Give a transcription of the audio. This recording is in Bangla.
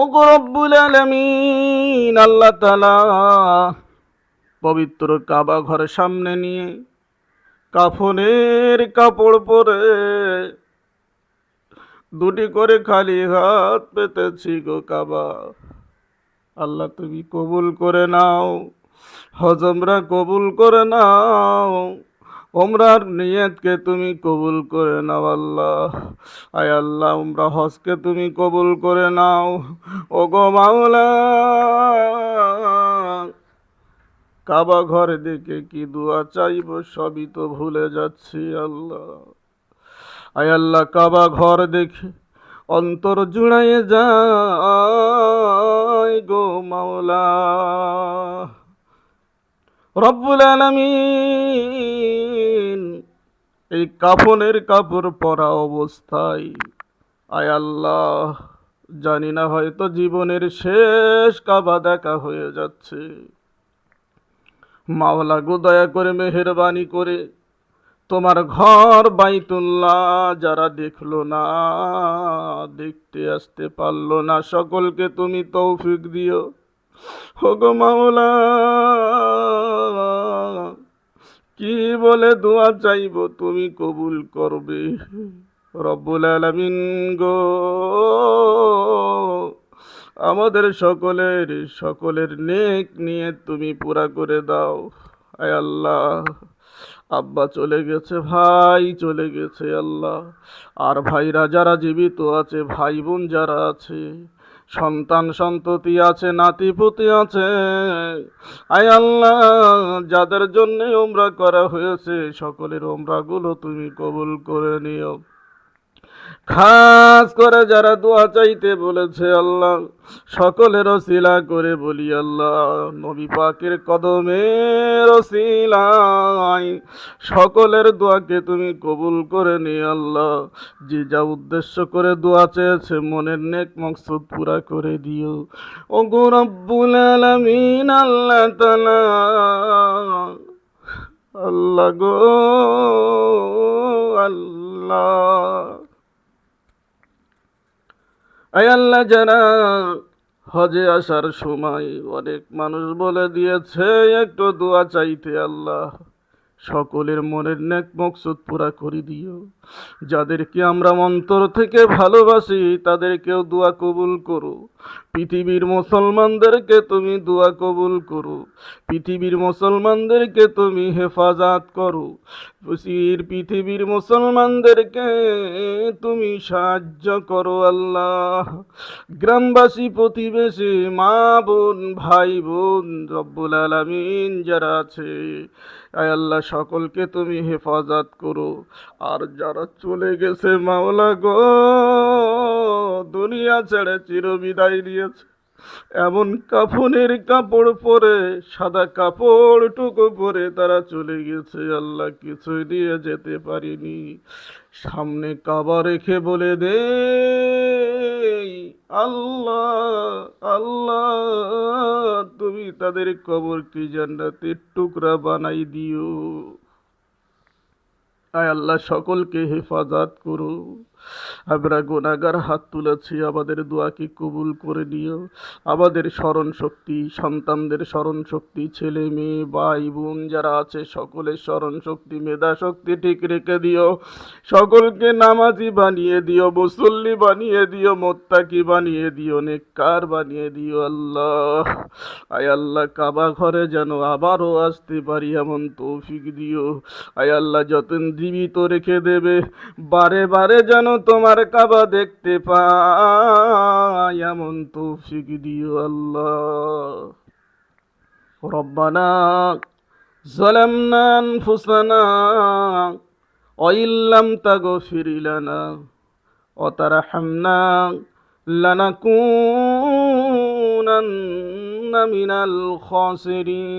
ও আল্লাহ তাআলা পবিত্র কাবা ঘরের সামনে নিয়ে কাফনের কাপড় পরে দুটি করে খালি হাত পেতেছি গো কাবা। আল্লাহ তুমি কবুল করে নাও, হজমরা কবুল করে নাও। ওমরার নিয়তকে তুমি কবুল করে নাও আল্লাহ। আয় আল্লাহ, উমরা হজকে তুমি কবুল করে নাও। ও গো মাওলা, কাবা ঘর দেখে কি দোয়া চাইব সবই তো ভুলে যাচ্ছি আল্লাহ। আয় আল্লাহ, কাবা ঘর দেখে অন্তর জুড়াইয়ে যায় গো মাওলা। রব্বুল আলামিন এই কাফনের কাপড় পরা অবস্থায়। আয় আল্লাহ, জানি না হয়তো জীবনের শেষ কাবা দেখা হয়ে যাচ্ছে। মাওলা গো দয়া করে মেহেরবানি করে তোমার ঘর বাইতুল্লাহ যারা দেখল না, দেখতে আসতে পারল না, সকলকে তুমি তৌফিক দিও। হোগো মাওলা কি বলে দোয়া চাইব তুমি কবুল করবে? রব্বুল আলামিন গো। আমাদের সকলের সকলের নেক নিয়ে তুমি পুরা করে দাও। আয় আল্লাহ। আব্বা চলে গেছে, ভাই চলে গেছে, আল্লাহ। আর ভাইরা যারা জীবিত আছে ভাই বোন যারা আছে সন্তান সন্ততি আছে, নাতিপুতি আছে। আয় আল্লাহ, যাদের জন্য ওমরা করা হয়েছে, সকলের ওমরাগুলো তুমি কবুল করে নিও। খাস করে যারা দোয়া চাইতে বলেছে আল্লাহ সকলের শিলা করে বলি আল্লাহ, নবী পাকের কদমের শিলাই সকলের দোয়াকে তুমি কবুল করে নি আল্লাহ, যে যা উদ্দেশ্য করে দোয়া চেয়েছে মনের নেক মকসুদ পুরা করে দিও। ও গো রব্বুল আলামিন, আল্লাহ তাআলা, আল্লাহ গো, আল্লাহ। আল্লাহ যারা হজে আসার সময় অনেক মানুষ বলে দিয়েছে একটু দোয়া চাইতে আল্লাহ। সকলের মনের ন্যাক মকসুদ পুরা করে দিও। যাদেরকে আমরা অন্তর থেকে ভালোবাসি, তাদেরকেও দোয়া কবুল করো। পৃথিবীর মুসলমানদেরকে তুমি দোয়া কবুল করো। পৃথিবীর মুসলমানদেরকে তুমি হেফাজত করো। পৃথিবীর মুসলমানদেরকে তুমি সাহায্য করো আল্লাহ। গ্রামবাসী, প্রতিবেশী, মা বোন, ভাই বোন, রব্বুল আলামিন যারা আছে, আয় আল্লাহ সকলকে তুমি হেফাজত করো। আর যারা চলে গেছে মাওলা গো, দুনিয়া ছেড়ে চিরবিদায় নিয়েছে। এমন কাফনের কাপড় পরে, সাদা কাপড় টুকু পরে তারা চলে গেছে। আল্লাহ কিছুই দিয়ে যেতে পারিনি। সামনে কাবা রেখে বলে দে, আল্লাহ আল্লাহ তুমি তাদের কবর কি জান্নাতের টুকরা বানাই দিও? আয় আল্লাহ সকলকে হেফাজত করো আমরা গোনাগার হাত তুলেছি, আমাদের দোয়াকে কবুল করে নিও। আমাদের স্মরণ শক্তি সন্তানদের স্মরণ শক্তি ছেলে, মেয়ে, ভাই, বোন যারা আছে, সকলের স্মরণ শক্তি মেধা শক্তি ঠিক রেখে দিও। সকলকে নামাজি বানিয়ে দিও, মুসল্লি বানিয়ে দিও, মোত্তাকি বানিয়ে দিও, নেককার বানিয়ে দিও আল্লাহ। আয় আল্লাহ, কাবা ঘরে যেন আবারও আসতে পারি এমন তৌফিক দিও। আয় আল্লাহ যতন জীবিত রেখে দেবে, বারে বারে যেন তোমার কাবা দেখতে পাই এমন তৌফিক দিও আল্লাহ রব্বানা ظلمنا أنفسنا وإن لم تغفر لنا وترحمنا لنكونن من الخاسرين